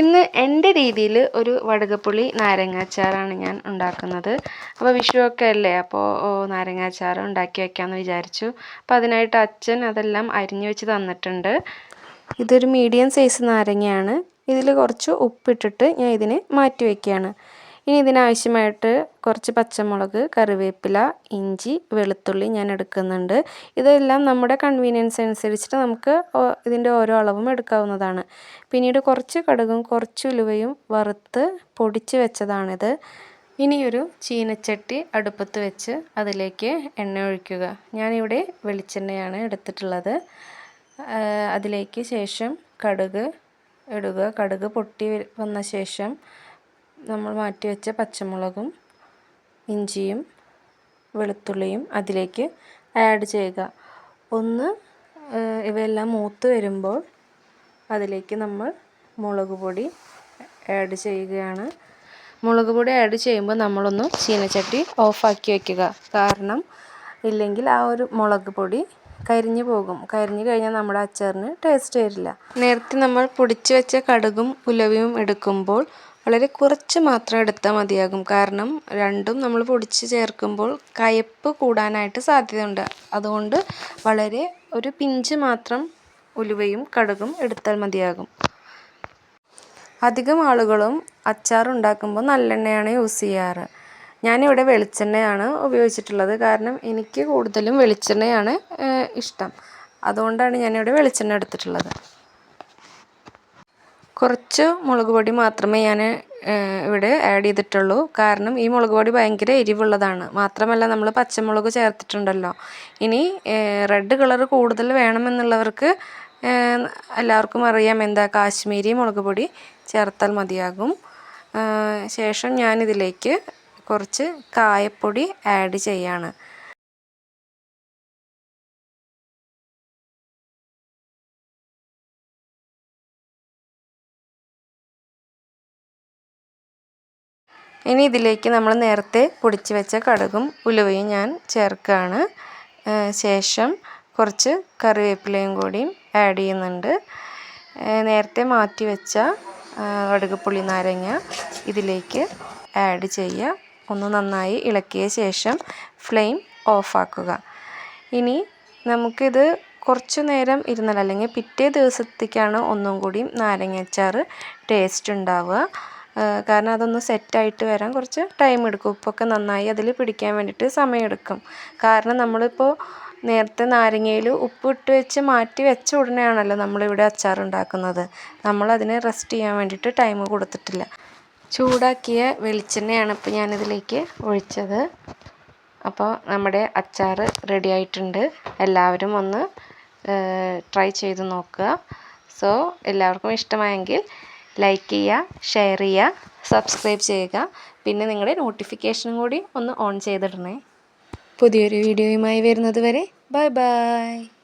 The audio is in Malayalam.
ഇന്ന് എന്റെ രീതിയിൽ ഒരു വടുകപ്പുളി നാരങ്ങാച്ചാറാണ് ഞാൻ ഉണ്ടാക്കുന്നത്. അപ്പോൾ വിഷുവൊക്കെ അല്ലേ? അപ്പോൾ നാരങ്ങാച്ചാർ ഉണ്ടാക്കി വയ്ക്കാമെന്ന് വിചാരിച്ചു. അപ്പോൾ അതിനായിട്ട് അച്ഛൻ അതെല്ലാം അരിഞ്ഞു വെച്ച് തന്നിട്ടുണ്ട്. ഇതൊരു മീഡിയം സൈസ് നാരങ്ങയാണ്. ഇതിൽ കുറച്ച് ഉപ്പിട്ടിട്ട് ഞാൻ ഇതിനെ മാറ്റി വയ്ക്കുകയാണ് ഇനി ഇതിനാവശ്യമായിട്ട് കുറച്ച് പച്ചമുളക് കറിവേപ്പില ഇഞ്ചി വെളുത്തുള്ളി ഞാൻ എടുക്കുന്നുണ്ട്. ഇതെല്ലാം നമ്മുടെ കൺവീനിയൻസ് അനുസരിച്ചിട്ട് നമുക്ക് ഇതിന്റെ ഓരോ അളവും എടുക്കാവുന്നതാണ്. പിന്നീട് കുറച്ച് കടുകും കുറച്ച് ഉലുവയും വറുത്ത് പൊടിച്ച് വെച്ചതാണിത്. ഇനിയൊരു ചീനച്ചട്ടി അടുപ്പത്ത് വെച്ച് അതിലേക്ക് എണ്ണ ഒഴിക്കുക. ഞാനിവിടെ വെളിച്ചെണ്ണയാണ് എടുത്തിട്ടുള്ളത്. അതിലേക്ക് ശേഷം കടുക് ഇടുക. കടുക് പൊട്ടി വന്ന ശേഷം നമ്മൾ മാറ്റി വെച്ച പച്ചമുളകും ഇഞ്ചിയും വെളുത്തുള്ളിയും അതിലേക്ക് ആഡ് ചെയ്യുക. ഒന്ന് ഇവയെല്ലാം മൂത്ത് വരുമ്പോൾ അതിലേക്ക് നമ്മൾ മുളക് പൊടി ആഡ് ചെയ്യുകയാണ്. മുളക് പൊടി ആഡ് ചെയ്യുമ്പോൾ നമ്മളൊന്ന് ചീനച്ചട്ടി ഓഫാക്കി വയ്ക്കുക കാരണം ഇല്ലെങ്കിൽ ആ ഒരു മുളക് പൊടി കരിഞ്ഞു പോകും. കരിഞ്ഞു കഴിഞ്ഞാൽ നമ്മുടെ അച്ചാറിന് ടേസ്റ്റ് വരില്ല. നേരത്തെ നമ്മൾ പൊടിച്ച് വെച്ച കടുകും ഉലവയും എടുക്കുമ്പോൾ വളരെ കുറച്ച് മാത്രം എടുത്താൽ മതിയാകും. കാരണം രണ്ടും നമ്മൾ പൊടിച്ച് ചേർക്കുമ്പോൾ കയ്പ്പ് കൂടാനായിട്ട് സാധ്യതയുണ്ട്. അതുകൊണ്ട് വളരെ ഒരു പിഞ്ച് മാത്രം ഉലുവയും കടുകും എടുത്താൽ മതിയാകും. അധികം ആളുകളും അച്ചാർ ഉണ്ടാക്കുമ്പോൾ നല്ലെണ്ണയാണ് യൂസ് ചെയ്യാറ്. ഞാനിവിടെ വെളിച്ചെണ്ണയാണ് ഉപയോഗിച്ചിട്ടുള്ളത്. കാരണം എനിക്ക് കൂടുതലും വെളിച്ചെണ്ണയാണ് ഇഷ്ടം. അതുകൊണ്ടാണ് ഞാനിവിടെ വെളിച്ചെണ്ണ എടുത്തിട്ടുള്ളത്. കുറച്ച് മുളക് പൊടി മാത്രമേ ഞാൻ ഇവിടെ ആഡ് ചെയ്തിട്ടുള്ളൂ. കാരണം ഈ മുളക് പൊടി ഭയങ്കര എരിവുള്ളതാണ്. മാത്രമല്ല നമ്മൾ പച്ചമുളക് ചേർത്തിട്ടുണ്ടല്ലോ. ഇനി റെഡ് കളർ കൂടുതൽ വേണമെന്നുള്ളവർക്ക് എല്ലാവർക്കും അറിയാം എന്താ കാശ്മീരി മുളക് പൊടി ചേർത്താൽ മതിയാകും. ശേഷം ഞാനിതിലേക്ക് കുറച്ച് കായപ്പൊടി ആഡ് ചെയ്യാണ്. ഇനി ഇതിലേക്ക് നമ്മൾ നേരത്തെ പൊടിച്ച് വെച്ച കടുകും ഉലുവയും ഞാൻ ചേർക്കുകയാണ്. ശേഷം കുറച്ച് കറിവേപ്പിലയും കൂടിയും ആഡ് ചെയ്യുന്നുണ്ട്. നേരത്തെ മാറ്റി വെച്ച കടുക് നാരങ്ങ ഇതിലേക്ക് ആഡ് ചെയ്യുക. ഒന്ന് നന്നായി ഇളക്കിയ ശേഷം ഫ്ലെയിം ഓഫാക്കുക ഇനി നമുക്കിത് കുറച്ചു നേരം ഇരുന്നാൽ അല്ലെങ്കിൽ പിറ്റേ ദിവസത്തേക്കാണ് ഒന്നും കൂടി നാരങ്ങ ടേസ്റ്റ് ഉണ്ടാവുക. കാരണം അതൊന്ന് സെറ്റായിട്ട് വരാൻ കുറച്ച് ടൈം എടുക്കും. ഉപ്പൊക്കെ നന്നായി അതിൽ പിടിക്കാൻ വേണ്ടിയിട്ട് സമയമെടുക്കും കാരണം നമ്മളിപ്പോൾ നേരത്തെ നാരങ്ങയിൽ ഉപ്പ് ഇട്ട് വെച്ച് മാറ്റി വെച്ച ഉടനെയാണല്ലോ നമ്മളിവിടെ അച്ചാർ ഉണ്ടാക്കുന്നത്. നമ്മളതിനെ റെസ്റ്റ് ചെയ്യാൻ വേണ്ടിയിട്ട് ടൈം കൊടുത്തിട്ടില്ല. ചൂടാക്കിയ വെളിച്ചെണ്ണയാണ് ഇപ്പോൾ ഞാനിതിലേക്ക് ഒഴിച്ചത്. അപ്പോൾ നമ്മുടെ അച്ചാർ റെഡി ആയിട്ടുണ്ട്. എല്ലാവരും ഒന്ന് ട്രൈ ചെയ്ത് നോക്കുക. സോ എല്ലാവർക്കും ഇഷ്ടമായെങ്കിൽ ലൈക്ക് ചെയ്യുക ഷെയർ ചെയ്യുക സബ്സ്ക്രൈബ് ചെയ്യുക. പിന്നെ നിങ്ങളുടെ നോട്ടിഫിക്കേഷനും കൂടി ഒന്ന് ഓൺ ചെയ്തിടണേ. പുതിയൊരു വീഡിയോയുമായി വരുന്നത് വരെ. Bye bye